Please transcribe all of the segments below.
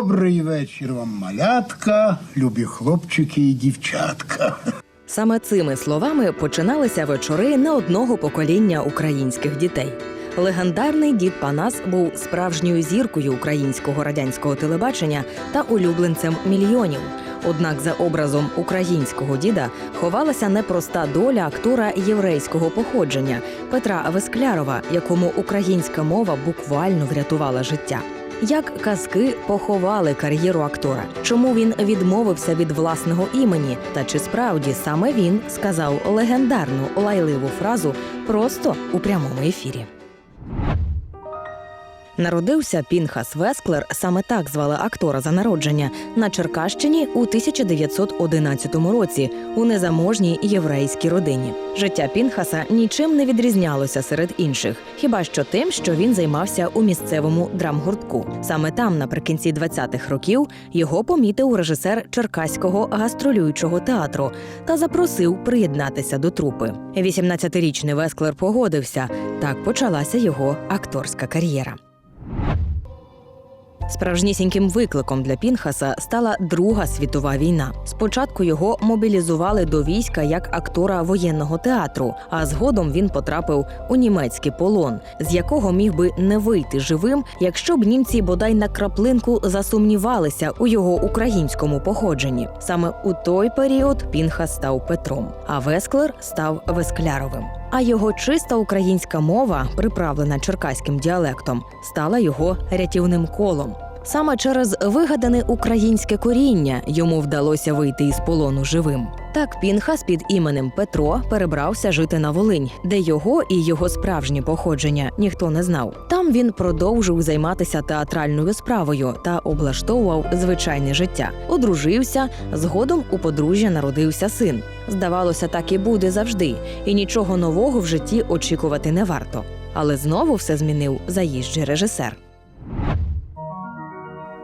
Добрий вечір вам, малятка, любі хлопчики і дівчатка. Саме цими словами починалися вечори не одного покоління українських дітей. Легендарний дід Панас був справжньою зіркою українського радянського телебачення та улюбленцем мільйонів. Однак за образом українського діда ховалася непроста доля актора єврейського походження Петра Весклярова, якому українська мова буквально врятувала життя. Як казки поховали кар'єру актора? Чому він відмовився від власного імені? Та чи справді саме він сказав легендарну лайливу фразу просто у прямому ефірі? Народився Пінхас Весклер, саме так звали актора за народження, на Черкащині у 1911 році у незаможній єврейській родині. Життя Пінхаса нічим не відрізнялося серед інших, хіба що тим, що він займався у місцевому драмгуртку. Саме там, наприкінці 20-х років, його помітив режисер Черкаського гастролюючого театру та запросив приєднатися до трупи. 18-річний Весклер погодився. Так почалася його акторська кар'єра. Справжнісіньким викликом для Пінхаса стала Друга світова війна. Спочатку його мобілізували до війська як актора воєнного театру, а згодом він потрапив у німецький полон, з якого міг би не вийти живим, якщо б німці бодай на краплинку засумнівалися у його українському походженні. Саме у той період Пінхас став Петром, а Весклер став Вескляровим. А його чиста українська мова, приправлена черкаським діалектом, стала його рятівним колом. Саме через вигадане українське коріння йому вдалося вийти із полону живим. Так Пінхас під іменем Петро перебрався жити на Волинь, де його і його справжнє походження ніхто не знав. Там він продовжив займатися театральною справою та облаштовував звичайне життя. Одружився, згодом у подружжя народився син. Здавалося, так і буде завжди, і нічого нового в житті очікувати не варто. Але знову все змінив заїжджий режисер.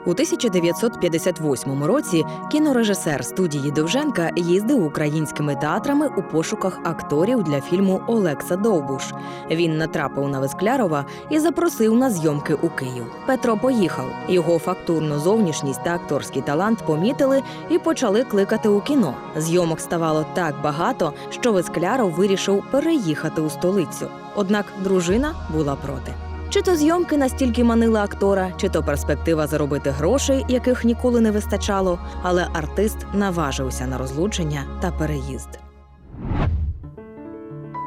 У 1958 році кінорежисер студії Довженка їздив українськими театрами у пошуках акторів для фільму Олекса Довбуш. Він натрапив на Весклярова і запросив на зйомки у Київ. Петро поїхав. Його фактурну зовнішність та акторський талант помітили і почали кликати у кіно. Зйомок ставало так багато, що Вескляров вирішив переїхати у столицю. Однак дружина була проти. Чи то зйомки настільки манили актора, чи то перспектива заробити грошей, яких ніколи не вистачало, але артист наважився на розлучення та переїзд.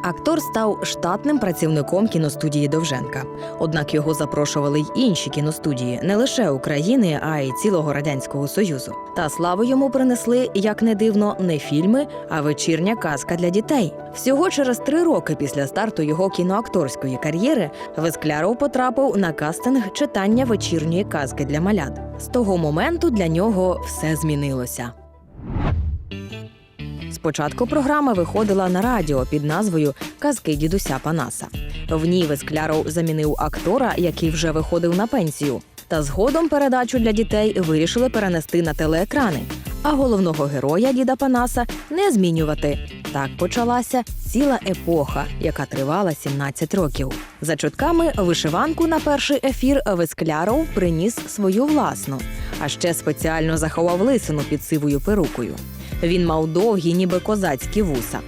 Актор став штатним працівником кіностудії Довженка. Однак його запрошували й інші кіностудії не лише України, а й цілого радянського союзу. Та славу йому принесли, як не дивно, не фільми, а вечірня казка для дітей. Всього через три роки після старту його кіноакторської кар'єри Вескляров потрапив на кастинг читання вечірньої казки для малят. З того моменту для нього все змінилося. Спочатку програма виходила на радіо під назвою Казки дідуся Панаса. В ній Вескляров замінив актора, який вже виходив на пенсію. Та згодом передачу для дітей вирішили перенести на телеекрани, а головного героя діда Панаса не змінювати. Так почалася ціла епоха, яка тривала 17 років. За чутками вишиванку на перший ефір Вескляров приніс свою власну, а ще спеціально заховав лисину під сивою перукою. Він мав довгі, ніби козацькі вуса.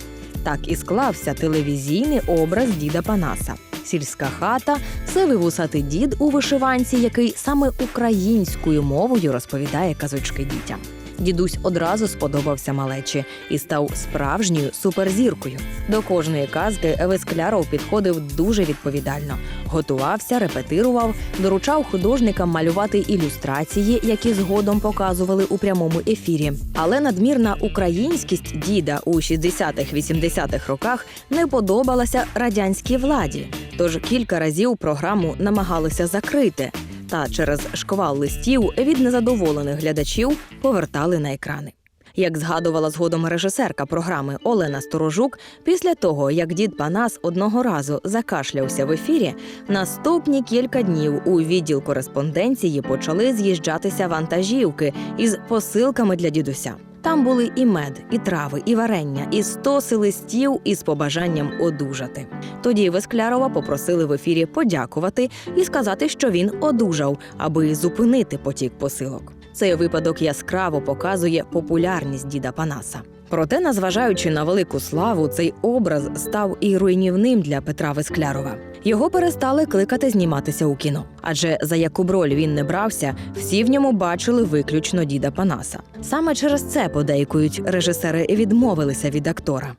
Так і склався телевізійний образ діда Панаса. Сільська хата, сивий вусатий дід у вишиванці, який саме українською мовою розповідає казочки дітям. Дідусь одразу сподобався малечі і став справжньою суперзіркою. До кожної казки Вескляров підходив дуже відповідально. Готувався, репетирував, доручав художникам малювати ілюстрації, які згодом показували у прямому ефірі. Але надмірна українськість діда у 60-х-80-х роках не подобалася радянській владі. Тож кілька разів програму намагалися закрити. Та через шквал листів від незадоволених глядачів повертали на екрани. Як згадувала згодом режисерка програми Олена Сторожук, після того як дід Панас одного разу закашлявся в ефірі, наступні кілька днів у відділ кореспонденції почали з'їжджатися вантажівки із посилками для дідуся. Там були і мед, і трави, і варення, і стоси листів із побажанням одужати. Тоді Весклярова попросили в ефірі подякувати і сказати, що він одужав, аби зупинити потік посилок. Цей випадок яскраво показує популярність діда Панаса. Проте, незважаючи на велику славу, цей образ став і руйнівним для Петра Весклярова. Його перестали кликати зніматися у кіно, адже за яку б роль він не брався, всі в ньому бачили виключно діда Панаса. Саме через це подейкують режисери відмовилися від актора.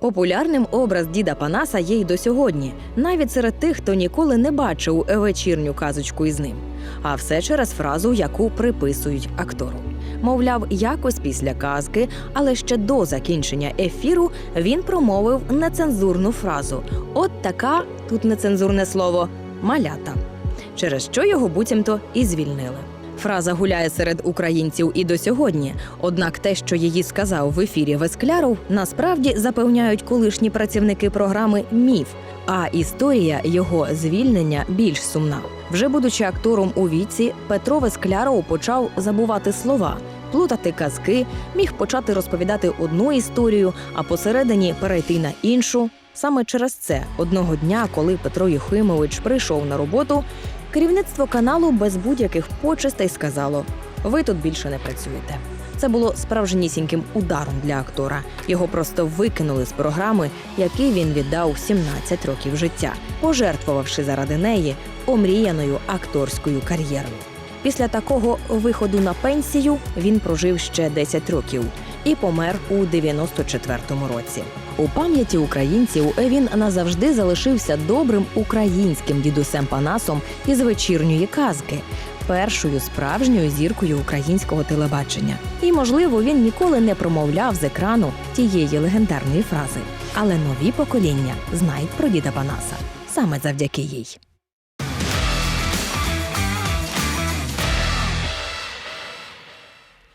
Популярним образ діда Панаса є й до сьогодні, навіть серед тих, хто ніколи не бачив вечірню казочку із ним. А все через фразу, яку приписують актору. Мовляв, якось після казки, але ще до закінчення ефіру він промовив нецензурну фразу: От така тут нецензурне слово малята, через що його буцімто і звільнили. Фраза гуляє серед українців і до сьогодні. Однак те, що її сказав в ефірі Вескляров, насправді запевняють колишні працівники програми Міф. А історія його звільнення більш сумна. Вже будучи актором у віці, Петро Вескляров почав забувати слова, плутати казки, міг почати розповідати одну історію, а посередині перейти на іншу. Саме через це одного дня, коли Петро Єхимович прийшов на роботу, керівництво каналу без будь-яких почестей сказало: ви тут більше не працюєте. Це було справжнісіньким ударом для актора. Його просто викинули з програми, який він віддав 17 років життя, пожертвувавши заради неї омріяною акторською кар'єрою. Після такого виходу на пенсію він прожив ще 10 років і помер у 94-му році. У пам'яті українців він назавжди залишився добрим українським дідусем Панасом із вечірньої казки, першою справжньою зіркою українського телебачення. І, можливо, він ніколи не промовляв з екрану тієї легендарної фрази. Але нові покоління знають про діда Панаса саме завдяки їй.